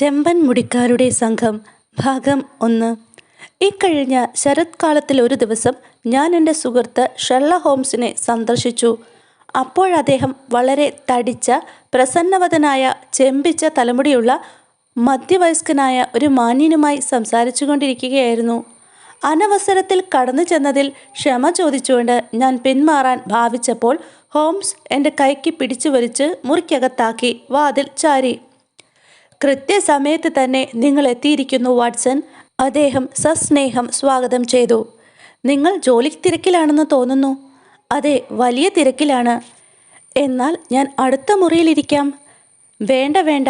ചെമ്പൻ മുടിക്കാരുടെ സംഘം ഭാഗം ഒന്ന്. ഇക്കഴിഞ്ഞ ശരത്കാലത്തിൽ ഒരു ദിവസം ഞാൻ എന്റെ സുഹൃത്ത് ഷെർല ഹോംസിനെ സന്ദർശിച്ചു. അപ്പോഴദ്ദേഹം വളരെ തടിച്ച പ്രസന്നവദനായ ചെമ്പിച്ച തലമുടിയുള്ള മധ്യവയസ്കനായ ഒരു മാന്യനുമായി സംസാരിച്ചു കൊണ്ടിരിക്കുകയായിരുന്നു അനവസരത്തിൽ കടന്നു ചെന്നതിൽ ക്ഷമ ചോദിച്ചുകൊണ്ട് ഞാൻ പിന്മാറാൻ ഭാവിച്ചപ്പോൾ ഹോംസ് എന്റെ കൈക്ക് പിടിച്ചു വലിച്ച് മുറിക്കകത്താക്കി വാതിൽ ചാരി കൃത്യസമയത്ത് തന്നെ നിങ്ങൾ എത്തിയിരിക്കുന്നു വാട്സൺ. അദ്ദേഹം സസ്നേഹം സ്വാഗതം ചെയ്തു. നിങ്ങൾ ജോലി തിരക്കിലാണെന്ന് തോന്നുന്നു. അതെ വലിയ തിരക്കിലാണ്. എന്നാൽ ഞാൻ അടുത്ത മുറിയിലിരിക്കാം. വേണ്ട വേണ്ട.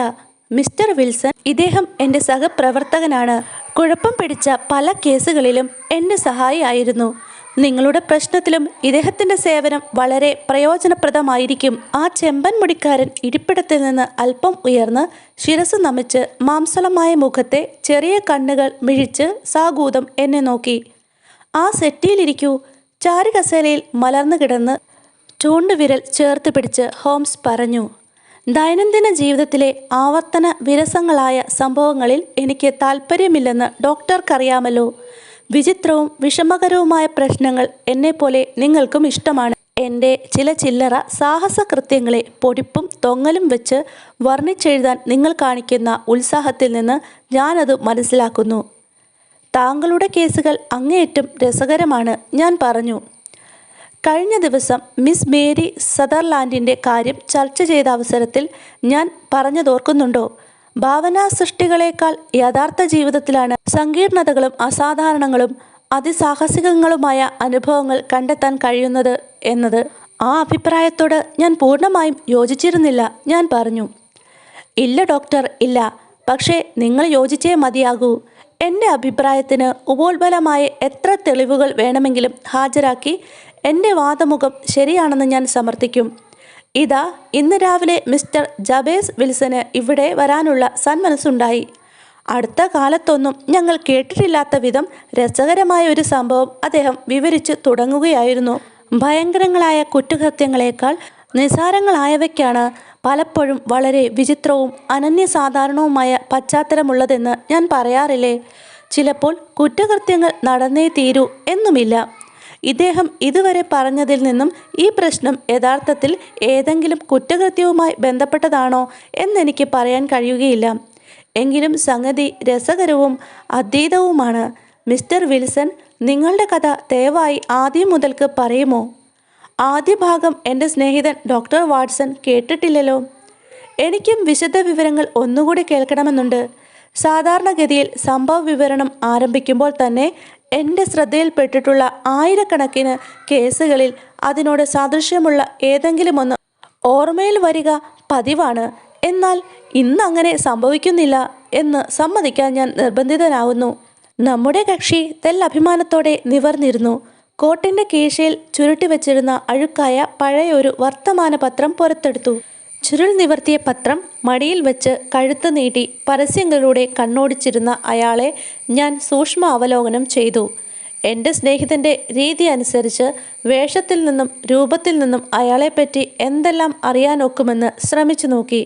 മിസ്റ്റർ വിൽസൺ ഇദ്ദേഹം എന്റെ സഹപ്രവർത്തകനാണ്. കുഴപ്പം പിടിച്ച പല കേസുകളിലും എന്റെ സഹായിയായിരുന്നു നിങ്ങളുടെ പ്രശ്നത്തിലും ഇദ്ദേഹത്തിന്റെ സേവനം വളരെ പ്രയോജനപ്രദമായിരിക്കും. ആ ചെമ്പൻ മുടിക്കാരൻ ഇരിപ്പിടത്തിൽ നിന്ന് അല്പം ഉയർന്ന് ശിരസ് നമിച്ച് മാംസളമായ മുഖത്തെ ചെറിയ കണ്ണുകൾ മിഴിച്ച് സാഗൂതം എന്നെ നോക്കി. ആ സെറ്റിയിലിരിക്കൂ. ചാരുകസേലയിൽ മലർന്നു കിടന്ന് ചൂണ്ടുവിരൽ ചേർത്ത് പിടിച്ച് ഹോംസ് പറഞ്ഞു. ദൈനംദിന ജീവിതത്തിലെ ആവർത്തന വിരസങ്ങളായ സംഭവങ്ങളിൽ എനിക്ക് താല്പര്യമില്ലെന്ന് ഡോക്ടർക്കറിയാമല്ലോ. വിചിത്രവും വിഷമകരവുമായ പ്രശ്നങ്ങൾ എന്നെപ്പോലെ നിങ്ങൾക്കും ഇഷ്ടമാണ്. എന്റെ ചില ചില്ലറ സാഹസ കൃത്യങ്ങളെ പൊടിപ്പും തൊങ്ങലും വെച്ച് വർണിച്ചെഴുതാൻ നിങ്ങൾ കാണിക്കുന്ന ഉത്സാഹത്തിൽ നിന്ന് ഞാനത് മനസ്സിലാക്കുന്നു. താങ്കളുടെ കേസുകൾ അങ്ങേയറ്റം രസകരമാണ് ഞാൻ പറഞ്ഞു. കഴിഞ്ഞ ദിവസം മിസ് മേരി സദർലാൻഡിന്റെ കാര്യം ചർച്ച ചെയ്ത അവസരത്തിൽ ഞാൻ പറഞ്ഞതോർക്കുന്നുണ്ടോ? ഭാവനാ സൃഷ്ടികളേക്കാൾ യഥാർത്ഥ ജീവിതത്തിലാണ് സങ്കീർണതകളും അസാധാരണങ്ങളും അതിസാഹസികങ്ങളുമായ അനുഭവങ്ങൾ കണ്ടെത്താൻ കഴിയുന്നത് എന്നത്. ആ അഭിപ്രായത്തോട് ഞാൻ പൂർണമായും യോജിച്ചിരുന്നില്ല ഞാൻ പറഞ്ഞു. ഇല്ല ഡോക്ടർ ഇല്ല. പക്ഷേ നിങ്ങൾ യോജിച്ചേ മതിയാകൂ. എന്റെ അഭിപ്രായത്തിന് ഉപോത്ബലമായ എത്ര തെളിവുകൾ വേണമെങ്കിലും ഹാജരാക്കി എന്റെ വാദമുഖം ശരിയാണെന്ന് ഞാൻ സമർത്ഥിക്കും. ഇതാ ഇന്ന് രാവിലെ മിസ്റ്റർ ജബേസ് വിൽസന് ഇവിടെ വരാനുള്ള സന്മനസ്സുണ്ടായി. അടുത്ത കാലത്തൊന്നും ഞങ്ങൾ കേട്ടിട്ടില്ലാത്ത വിധം രസകരമായ ഒരു സംഭവം അദ്ദേഹം വിവരിച്ചു തുടങ്ങുകയായിരുന്നു. ഭയങ്കരങ്ങളായ കുറ്റകൃത്യങ്ങളെക്കാൾ നിസാരങ്ങളായവയ്ക്കാണ് പലപ്പോഴും വളരെ വിചിത്രവും അനന്യസാധാരണവുമായ പശ്ചാത്തലമുള്ളതെന്ന് ഞാൻ പറയാറില്ലേ? ചിലപ്പോൾ കുറ്റകൃത്യങ്ങൾ നടന്നേ തീരൂ എന്നുമില്ല. ഇദ്ദേഹം ഇതുവരെ പറഞ്ഞതിൽ നിന്നും ഈ പ്രശ്നം യഥാർത്ഥത്തിൽ ഏതെങ്കിലും കുറ്റകൃത്യവുമായി ബന്ധപ്പെട്ടതാണോ എന്നെനിക്ക് പറയാൻ കഴിയുകയില്ല. എങ്കിലും സംഗതി രസകരവും അതീതവുമാണ്. മിസ്റ്റർ വിൽസൺ നിങ്ങളുടെ കഥ ദയവായി ആദ്യം മുതൽക്ക് പറയുമോ? ആദ്യ ഭാഗം എന്റെ സ്നേഹിതൻ ഡോക്ടർ വാട്സൺ കേട്ടിട്ടില്ലല്ലോ. എനിക്കും വിശദ വിവരങ്ങൾ ഒന്നുകൂടി കേൾക്കണമെന്നുണ്ട്. സാധാരണഗതിയിൽ സംഭവ വിവരണം ആരംഭിക്കുമ്പോൾ തന്നെ എന്റെ ശ്രദ്ധയിൽപ്പെട്ടിട്ടുള്ള ആയിരക്കണക്കിന് കേസുകളിൽ അതിനോട് സാദൃശ്യമുള്ള ഏതെങ്കിലും ഒന്ന് ഓർമ്മയിൽ വരിക പതിവാണ്. എന്നാൽ ഇന്ന് അങ്ങനെ സംഭവിക്കുന്നില്ല എന്ന് സമ്മതിക്കാൻ ഞാൻ നിർബന്ധിതനാവുന്നു. നമ്മുടെ കക്ഷി തെല്ലഭിമാനത്തോടെ നിവർന്നിരുന്നു. കോട്ടിന്റെ കേശയിൽ ചുരുട്ടി വെച്ചിരുന്ന അഴുക്കായ പഴയ ഒരു വർത്തമാന പത്രം പുറത്തെടുത്തു. ചുരുൾ നിവർത്തിയ പത്രം മടിയിൽ വെച്ച് കഴുത്ത് നീട്ടി പരസ്യങ്ങളിലൂടെ കണ്ണോടിച്ചിരുന്ന അയാളെ ഞാൻ സൂക്ഷ്മ അവലോകനം ചെയ്തു. എന്റെ സ്നേഹിതന്റെ രീതി അനുസരിച്ച് വേഷത്തിൽ നിന്നും രൂപത്തിൽ നിന്നും അയാളെപ്പറ്റി എന്തെല്ലാം അറിയാനൊക്കുമെന്ന് ശ്രമിച്ചു നോക്കി.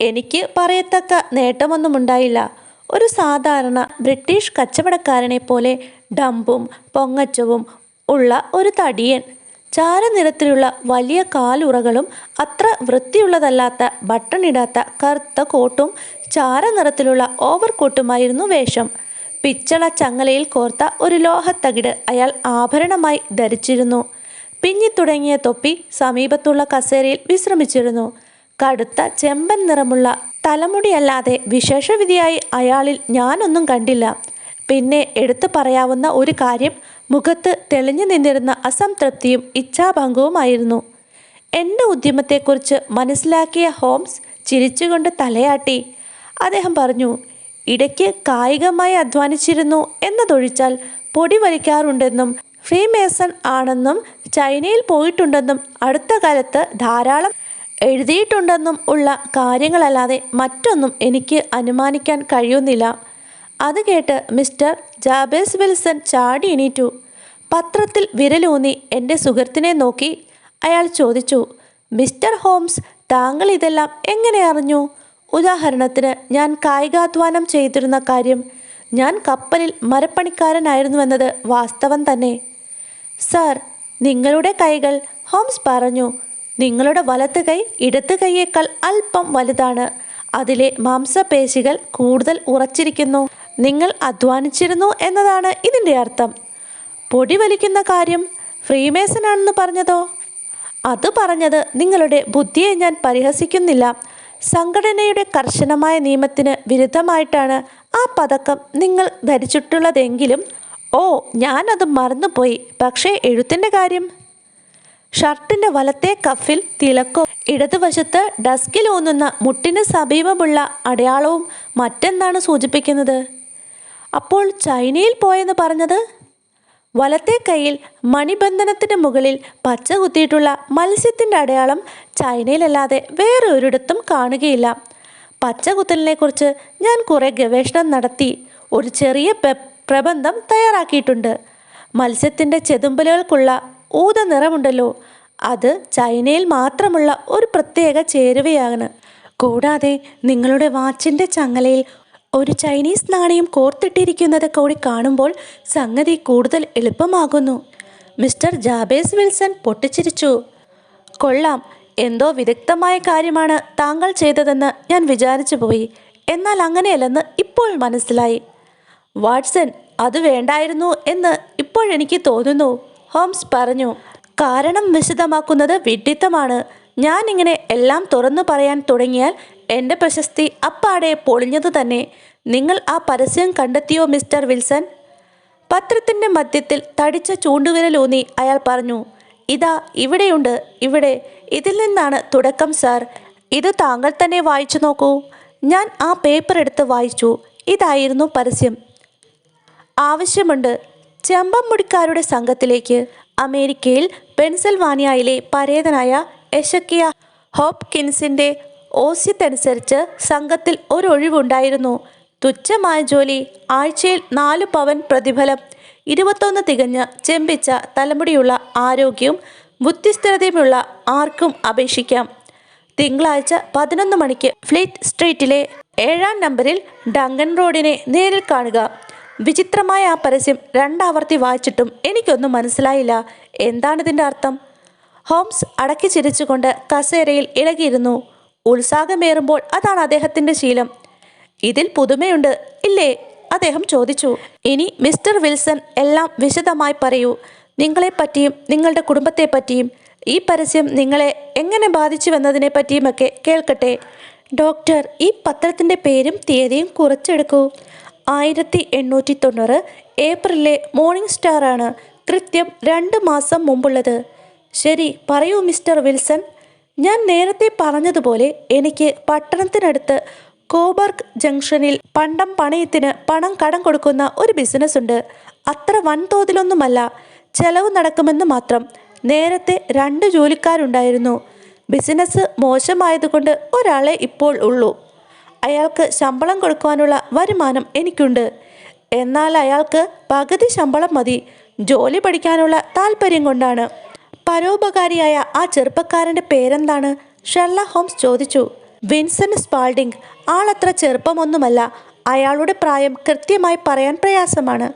എനിക്ക് പറയത്തക്ക നേട്ടമൊന്നുമുണ്ടായില്ല. ഒരു സാധാരണ ബ്രിട്ടീഷ് കച്ചവടക്കാരനെ പോലെ ഡമ്പും പൊങ്ങച്ചവും ഉള്ള ഒരു തടിയൻ ചാരനിറത്തിലുള്ള വലിയ കാലുറകളും അത്ര വൃത്തിയുള്ളതല്ലാത്ത ബട്ടൺ ഇടാത്ത കറുത്ത കോട്ടും ചാരനിറത്തിലുള്ള ഓവർ കോട്ടുമായിരുന്നു വേഷം. പിച്ചള ചങ്ങലയിൽ കോർത്ത ഒരു ലോഹത്തകിട് അയാൾ ആഭരണമായി ധരിച്ചിരുന്നു. പിഞ്ഞിത്തുടങ്ങിയ തൊപ്പി സമീപത്തുള്ള കസേരയിൽ വിശ്രമിച്ചിരുന്നു. കടുത്ത ചെമ്പൻ നിറമുള്ള തലമുടിയല്ലാതെ വിശേഷവിധിയായി അയാളിൽ ഞാനൊന്നും കണ്ടില്ല. പിന്നെ എടുത്തു പറയാവുന്ന ഒരു കാര്യം മുഖത്ത് തെളിഞ്ഞു നിന്നിരുന്ന അസംതൃപ്തിയും ഇച്ഛാഭംഗവുമായിരുന്നു. എന്റെ ഉദ്യമത്തെക്കുറിച്ച് മനസ്സിലാക്കിയ ഹോംസ് ചിരിച്ചുകൊണ്ട് തലയാട്ടി. അദ്ദേഹം പറഞ്ഞു ഇടയ്ക്ക് കായികമായി അധ്വാനിച്ചിരുന്നു എന്നതൊഴിച്ചാൽ പൊടി വലിക്കാറുണ്ടെന്നും ഫ്രീമേസൺ ആണെന്നും ചൈനയിൽ പോയിട്ടുണ്ടെന്നും അടുത്ത കാലത്ത് ധാരാളം എഴുതിയിട്ടുണ്ടെന്നും ഉള്ള കാര്യങ്ങളല്ലാതെ മറ്റൊന്നും എനിക്ക് അനുമാനിക്കാൻ കഴിയുന്നില്ല. അത് കേട്ട് മിസ്റ്റർ ജാബേസ് വിൽസൺ ചാടി എണീറ്റു. പത്രത്തിൽ വിരലൂന്നി എന്റെ സുഹൃത്തിനെ നോക്കി അയാൾ ചോദിച്ചു മിസ്റ്റർ ഹോംസ് താങ്കൾ ഇതെല്ലാം എങ്ങനെ അറിഞ്ഞു? ഉദാഹരണത്തിന് ഞാൻ കായികാധ്വാനം ചെയ്തിരുന്ന കാര്യം. ഞാൻ കപ്പലിൽ മരപ്പണിക്കാരനായിരുന്നുവെന്നത് വാസ്തവം തന്നെ. സർ നിങ്ങളുടെ കൈകൾ ഹോംസ് പറഞ്ഞു നിങ്ങളുടെ വലത്ത് കൈ ഇടത്ത് കൈയേക്കാൾ അല്പം വലുതാണ്. അതിലെ മാംസപേശികൾ കൂടുതൽ ഉറച്ചിരിക്കുന്നു. നിങ്ങൾ അധ്വാനിച്ചിരുന്നു എന്നതാണ് ഇതിന്റെ അർത്ഥം. പൊടി വലിക്കുന്ന കാര്യം ഫ്രീമേസനാണെന്ന് പറഞ്ഞതോ? അത് പറഞ്ഞത് നിങ്ങളുടെ ബുദ്ധിയെ ഞാൻ പരിഹസിക്കുന്നില്ല. സംഘടനയുടെ കർശനമായ നിയമത്തിന് വിരുദ്ധമായിട്ടാണ് ആ പതക്കം നിങ്ങൾ ധരിച്ചിട്ടുള്ളതെങ്കിലും ഓ ഞാനത് മറന്നുപോയി. പക്ഷേ എഴുത്തിന്റെ കാര്യം? ഷർട്ടിന്റെ വലത്തെ കഫിൽ തിളക്കോ. ഇടതുവശത്ത് ഡസ്കിൽ ഊന്നുന്ന മുട്ടിന് സമീപമുള്ള അടയാളവും മറ്റെന്താണ് സൂചിപ്പിക്കുന്നത്? അപ്പോൾ ചൈനയിൽ പോയെന്ന് പറഞ്ഞത്? വലത്തെ കൈയിൽ മണിബന്ധനത്തിന് മുകളിൽ പച്ച കുത്തിയിട്ടുള്ള മത്സ്യത്തിന്റെ അടയാളം ചൈനയിലല്ലാതെ വേറെ ഒരിടത്തും കാണുകയില്ല. പച്ച കുത്തലിനെക്കുറിച്ച് ഞാൻ കുറേ ഗവേഷണം നടത്തി. ഒരു ചെറിയ പ്രബന്ധം തയ്യാറാക്കിയിട്ടുണ്ട്. മത്സ്യത്തിന്റെ ചെതുമ്പലുകൾക്കുള്ള ഊത നിറമുണ്ടല്ലോ. അത് ചൈനയിൽ മാത്രമുള്ള ഒരു പ്രത്യേക ചേരുവയാണ്. കൂടാതെ നിങ്ങളുടെ വാച്ചിന്റെ ചങ്ങലയിൽ ഒരു ചൈനീസ് നാണയം കോർത്തിട്ടിരിക്കുന്നത് കൂടി കാണുമ്പോൾ സംഗതി കൂടുതൽ എളുപ്പമാകുന്നു. മിസ്റ്റർ ജാബേസ് വിൽസൺ പൊട്ടിച്ചിരിച്ചു. കൊള്ളാം. എന്തോ വിദഗ്ധമായ കാര്യമാണ് താങ്കൾ ചെയ്തതെന്ന് ഞാൻ വിചാരിച്ചു പോയി. എന്നാൽ അങ്ങനെയല്ലെന്ന് ഇപ്പോൾ മനസ്സിലായി. വാട്സൺ അത് വേണ്ടായിരുന്നു എന്ന് ഇപ്പോഴെനിക്ക് തോന്നുന്നു ഹോംസ് പറഞ്ഞു. കാരണം വിശദമാക്കുന്നത് വിഡ്ഢിത്തമാണ്. ഞാൻ ഇങ്ങനെ എല്ലാം തുറന്നു പറയാൻ തുടങ്ങിയാൽ എന്റെ പ്രശസ്തി അപ്പാടെ പൊളിഞ്ഞതു തന്നെ. നിങ്ങൾ ആ പരസ്യം കണ്ടെത്തിയോ മിസ്റ്റർ വിൽസൺ? പത്രത്തിന്റെ മധ്യത്തിൽ തടിച്ച ചൂണ്ടുവിരലൂന്നി അയാൾ പറഞ്ഞു ഇതാ ഇവിടെയുണ്ട് ഇവിടെ. ഇതിൽ നിന്നാണ് തുടക്കം സാർ. ഇത് താങ്കൾ തന്നെ വായിച്ചു നോക്കൂ. ഞാൻ ആ പേപ്പർ എടുത്ത് വായിച്ചു. ഇതായിരുന്നു പരസ്യം. ആവശ്യമുണ്ട്. ചെമ്പം മുടിക്കാരുടെ സംഘത്തിലേക്ക് അമേരിക്കയിൽ പെൻസിൽവാനിയയിലെ പരേതനായ എഷക്കിയ ഹോപ്കിൻസിന്റെ ഓസ്യത്തനുസരിച്ച് സംഘത്തിൽ ഒരു ഒഴിവുണ്ടായിരുന്നു തുച്ഛമായ ജോലി ആഴ്ചയിൽ നാല് പവൻ പ്രതിഫലം ഇരുപത്തൊന്ന് തികഞ്ഞ് ചെമ്പിച്ച തലമുടിയുള്ള ആരോഗ്യവും ബുദ്ധിസ്ഥിരതയുമുള്ള ആർക്കും അപേക്ഷിക്കാം. തിങ്കളാഴ്ച പതിനൊന്ന് മണിക്ക് ഫ്ലീറ്റ് സ്ട്രീറ്റിലെ ഏഴാം നമ്പറിൽ ഡങ്കൻ റോഡിനെ നേരിൽ കാണുക. വിചിത്രമായ ആ പരസ്യം രണ്ടാവർത്തി വായിച്ചിട്ടും എനിക്കൊന്നും മനസ്സിലായില്ല. എന്താണിതിന്റെ അർത്ഥം? ഹോംസ് അടക്കി ചിരിച്ചുകൊണ്ട് കസേരയിൽ ഇളകിയിരുന്നു. ഉത്സാഹമേറുമ്പോൾ അതാണ് അദ്ദേഹത്തിന്റെ ശീലം. ഇതിൽ പുതുമയുണ്ട് ഇല്ലേ? അദ്ദേഹം ചോദിച്ചു. ഇനി മിസ്റ്റർ വിൽസൺ എല്ലാം വിശദമായി പറയൂ. നിങ്ങളെപ്പറ്റിയും നിങ്ങളുടെ കുടുംബത്തെപ്പറ്റിയും. ഈ പരസ്യം നിങ്ങളെ എങ്ങനെ ബാധിച്ചു ബാധിച്ചുവെന്നതിനെ പറ്റിയുമൊക്കെ കേൾക്കട്ടെ. ഡോക്ടർ ഈ പത്രത്തിന്റെ പേരും തീയതിയും കുറച്ചെടുക്കൂ. ആയിരത്തി എണ്ണൂറ്റി തൊണ്ണൂറ് ഏപ്രിലെ മോർണിംഗ് സ്റ്റാർ ആണ് കൃത്യം രണ്ട് മാസം മുമ്പുള്ളത്. ശരി പറയൂ മിസ്റ്റർ വിൽസൺ. ഞാൻ നേരത്തെ പറഞ്ഞതുപോലെ എനിക്ക് പട്ടണത്തിനടുത്ത് കോബർഗ് ജംഗ്ഷനിൽ പണ്ടം പണയത്തിന് പണം കടം കൊടുക്കുന്ന ഒരു ബിസിനസ് ഉണ്ട്. അത്ര വൻതോതിലൊന്നുമല്ല. ചെലവ് നടക്കുമെന്ന് മാത്രം. നേരത്തെ രണ്ട് ജോലിക്കാരുണ്ടായിരുന്നു. ബിസിനസ് മോശമായതുകൊണ്ട് ഒരാളെ ഇപ്പോൾ ഉള്ളൂ. അയാൾക്ക് ശമ്പളം കൊടുക്കുവാനുള്ള വരുമാനം എനിക്കുണ്ട്. എന്നാൽ അയാൾക്ക് പകുതി ശമ്പളം മതി. ജോലി പഠിക്കാനുള്ള താല്പര്യം കൊണ്ടാണ്. പരോപകാരിയായ ആ ചെറുപ്പക്കാരന്റെ പേരെന്താണ്? ഷെർല ഹോംസ് ചോദിച്ചു. വിൻസെന്റ് സ്പാൾഡിംഗ് ആളത്ര ചെറുപ്പമൊന്നുമല്ല അയാളുടെ പ്രായം കൃത്യമായി പറയാൻ പ്രയാസമാണ്.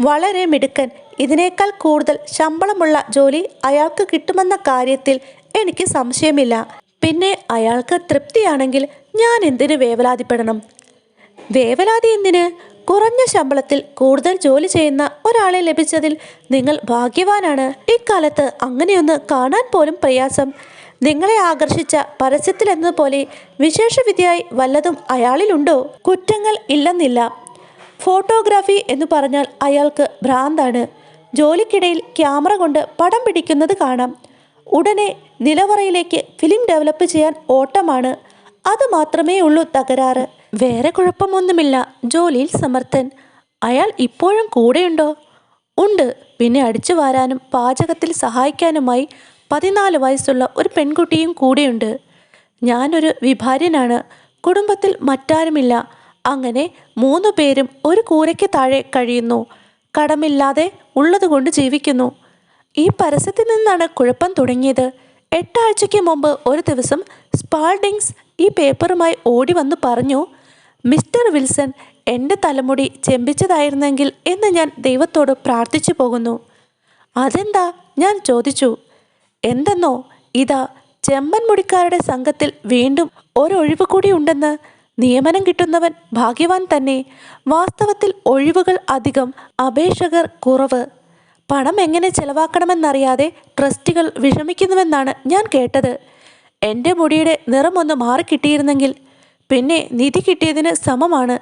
വളരെ മിടുക്കൻ ഇതിനേക്കാൾ കൂടുതൽ ശമ്പളമുള്ള ജോലി അയാൾക്ക് കിട്ടുമെന്ന കാര്യത്തിൽ എനിക്ക് സംശയമില്ല. പിന്നെ അയാൾക്ക് തൃപ്തിയാണെങ്കിൽ ഞാൻ എന്തിന് വേവലാതിപ്പെടണം? വേവലാതി എന്തിന്? കുറഞ്ഞ ശമ്പളത്തിൽ കൂടുതൽ ജോലി ചെയ്യുന്ന ഒരാളെ ലഭിച്ചതിൽ നിങ്ങൾ ഭാഗ്യവാനാണ്. ഇക്കാലത്ത് അങ്ങനെയൊന്ന് കാണാൻ പോലും പ്രയാസം. നിങ്ങളെ ആകർഷിച്ച പരസ്യത്തിൽ എന്നതുപോലെ വിശേഷവിദ്യയായി വല്ലതും അയാളിലുണ്ടോ? കുറ്റങ്ങൾ ഇല്ലെന്നില്ല. ഫോട്ടോഗ്രാഫി എന്ന് പറഞ്ഞാൽ അയാൾക്ക് ഭ്രാന്താണ്. ജോലിക്കിടയിൽ ക്യാമറ കൊണ്ട് പടം പിടിക്കുന്നത് കാണാം. ഉടനെ നിലവറയിലേക്ക് ഫിലിം ഡെവലപ്പ് ചെയ്യാൻ ഓട്ടമാണ്. അത് മാത്രമേ ഉള്ളൂ തകരാറ്. വേറെ കുഴപ്പമൊന്നുമില്ല. ജോലിയിൽ സമർത്ഥൻ. അയാൾ ഇപ്പോഴും കൂടെയുണ്ടോ? ഉണ്ട്. പിന്നെ അടിച്ചു വാരാനും പാചകത്തിൽ സഹായിക്കാനുമായി പതിനാല് വയസ്സുള്ള ഒരു പെൺകുട്ടിയും കൂടെയുണ്ട്. ഞാനൊരു വിഭാര്യനാണ്. കുടുംബത്തിൽ മറ്റാരുമില്ല. അങ്ങനെ മൂന്നു പേരും ഒരു കൂരയ്ക്ക് താഴെ കഴിയുന്നു. കടമില്ലാതെ ഉള്ളതുകൊണ്ട് ജീവിക്കുന്നു. ഈ പരസ്യത്തിൽ നിന്നാണ് കുഴപ്പം തുടങ്ങിയത്. എട്ടാഴ്ചയ്ക്ക് മുമ്പ് ഒരു ദിവസം സ്പാൾഡിങ്സ് ഈ പേപ്പറുമായി ഓടി വന്ന് പറഞ്ഞു മിസ്റ്റർ വിൽസൺ എന്റെ തലമുടി ചെമ്പിച്ചതായിരുന്നെങ്കിൽ എന്ന് ഞാൻ ദൈവത്തോട് പ്രാർത്ഥിച്ചു പോകുന്നു. അതെന്താ ഞാൻ ചോദിച്ചു. എന്തെന്നോ? ഇതാ ചെമ്മൻ മുടിക്കാരുടെ സംഘത്തിൽ വീണ്ടും ഒരൊഴിവ് കൂടി ഉണ്ടെന്ന്. നിയമനം കിട്ടുന്നവൻ ഭാഗ്യവാൻ തന്നെ. വാസ്തവത്തിൽ ഒഴിവുകൾ അധികം അപേക്ഷകർ കുറവ്. പണം എങ്ങനെ ചെലവാക്കണമെന്നറിയാതെ ട്രസ്റ്റികൾ വിഷമിക്കുന്നുവെന്നാണ് ഞാൻ കേട്ടത്. എന്റെ മുടിയുടെ നിറമൊന്ന് മാറിക്കിട്ടിയിരുന്നെങ്കിൽ പിന്നെ നിധി കിട്ടിയതിന് സമമാണ്.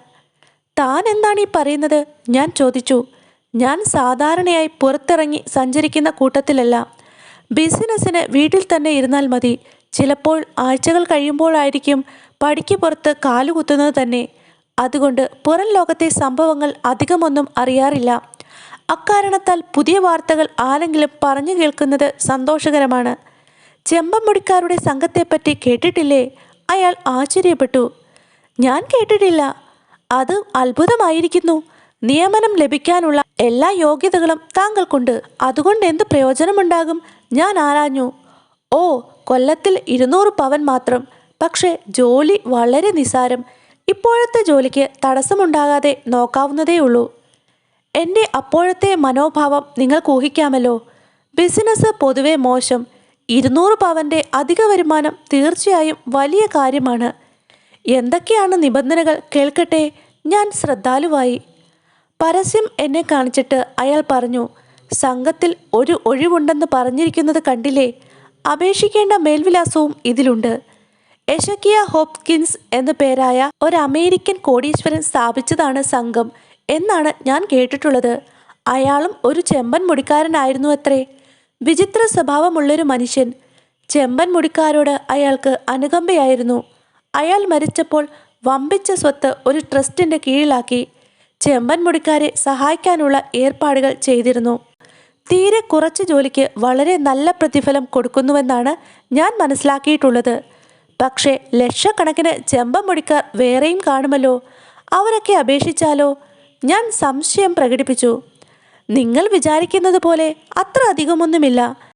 താൻ എന്താണ് ഈ പറയുന്നത്? ഞാൻ ചോദിച്ചു. ഞാൻ സാധാരണയായി പുറത്തിറങ്ങി സഞ്ചരിക്കുന്ന കൂട്ടത്തിലല്ല. ബിസിനസ്സിന് വീട്ടിൽ തന്നെ ഇരുന്നാൽ മതി. ചിലപ്പോൾ ആഴ്ചകൾ കഴിയുമ്പോഴായിരിക്കും പടിക്ക് പുറത്ത് കാലുകുത്തുന്നത് തന്നെ. അതുകൊണ്ട് പുറം ലോകത്തെ സംഭവങ്ങൾ അധികമൊന്നും അറിയാറില്ല. അക്കാരണത്താൽ പുതിയ വാർത്തകൾ ആരെങ്കിലും പറഞ്ഞു കേൾക്കുന്നത് സന്തോഷകരമാണ്. ചെമ്പമുടിക്കാരുടെ സംഘത്തെപ്പറ്റി കേട്ടിട്ടില്ലേ? അയാൾ ആശ്ചര്യപ്പെട്ടു. ഞാൻ കേട്ടിട്ടില്ല. അത് അത്ഭുതമായിരിക്കുന്നു. നിയമനം ലഭിക്കാനുള്ള എല്ലാ യോഗ്യതകളും താങ്കൾക്കുണ്ട്. അതുകൊണ്ട് എന്ത് പ്രയോജനമുണ്ടാകും? ഞാൻ ആരാഞ്ഞു? ഓ കൊല്ലത്തിൽ ഇരുന്നൂറ് പവൻ മാത്രം. പക്ഷേ ജോലി വളരെ നിസാരം. ഇപ്പോഴത്തെ ജോലിക്ക് തടസ്സമുണ്ടാകാതെ നോക്കാവുന്നതേയുള്ളൂ. എന്റെ അപ്പോഴത്തെ മനോഭാവം നിങ്ങൾക്ക് ഊഹിക്കാമല്ലോ. ബിസിനസ് പൊതുവെ മോശം. ഇരുന്നൂറ് പവന്റെ അധിക വരുമാനം തീർച്ചയായും വലിയ കാര്യമാണ്. എന്തൊക്കെയാണ് നിബന്ധനകൾ? കേൾക്കട്ടെ. ഞാൻ ശ്രദ്ധാലുവായി. പരസ്യം എന്നെ കാണിച്ചിട്ട് അയാൾ പറഞ്ഞു സംഘത്തിൽ ഒരു ഒഴിവുണ്ടെന്ന് പറഞ്ഞിരിക്കുന്നത് കണ്ടില്ലേ? അപേക്ഷിക്കേണ്ട മേൽവിലാസവും ഇതിലുണ്ട്. എഷക്കിയ ഹോപ്കിൻസ് എന്ന പേരായ ഒരു അമേരിക്കൻ കോടീശ്വരൻ സ്ഥാപിച്ചതാണ് സംഘം എന്നാണ് ഞാൻ കേട്ടിട്ടുള്ളത്. അയാളും ഒരു ചെമ്പൻ മുടിക്കാരനായിരുന്നു അത്രേ. വിചിത്ര സ്വഭാവമുള്ളൊരു മനുഷ്യൻ. ചെമ്പൻ മുടിക്കാരോട് അയാൾക്ക് അനുകമ്പയായിരുന്നു. അയാൾ മരിച്ചപ്പോൾ വമ്പിച്ച സ്വത്ത് ഒരു ട്രസ്റ്റിന്റെ കീഴിലാക്കി ചെമ്പൻ മുടിക്കാരെ സഹായിക്കാനുള്ള ഏർപ്പാടുകൾ ചെയ്തിരുന്നു. തീരെ കുറച്ച് ജോലിക്ക് വളരെ നല്ല പ്രതിഫലം കൊടുക്കുന്നുവെന്നാണ് ഞാൻ മനസ്സിലാക്കിയിട്ടുള്ളത്. പക്ഷേ ലക്ഷക്കണക്കിന് ചെമ്പൻ മുടിക്കാർ വേറെയും കാണുമല്ലോ. അവരൊക്കെ അപേക്ഷിച്ചാലോ? ഞാൻ സംശയം പ്രകടിപ്പിച്ചു. നിങ്ങൾ വിചാരിക്കുന്നത് പോലെ അത്ര അധികമൊന്നുമില്ല.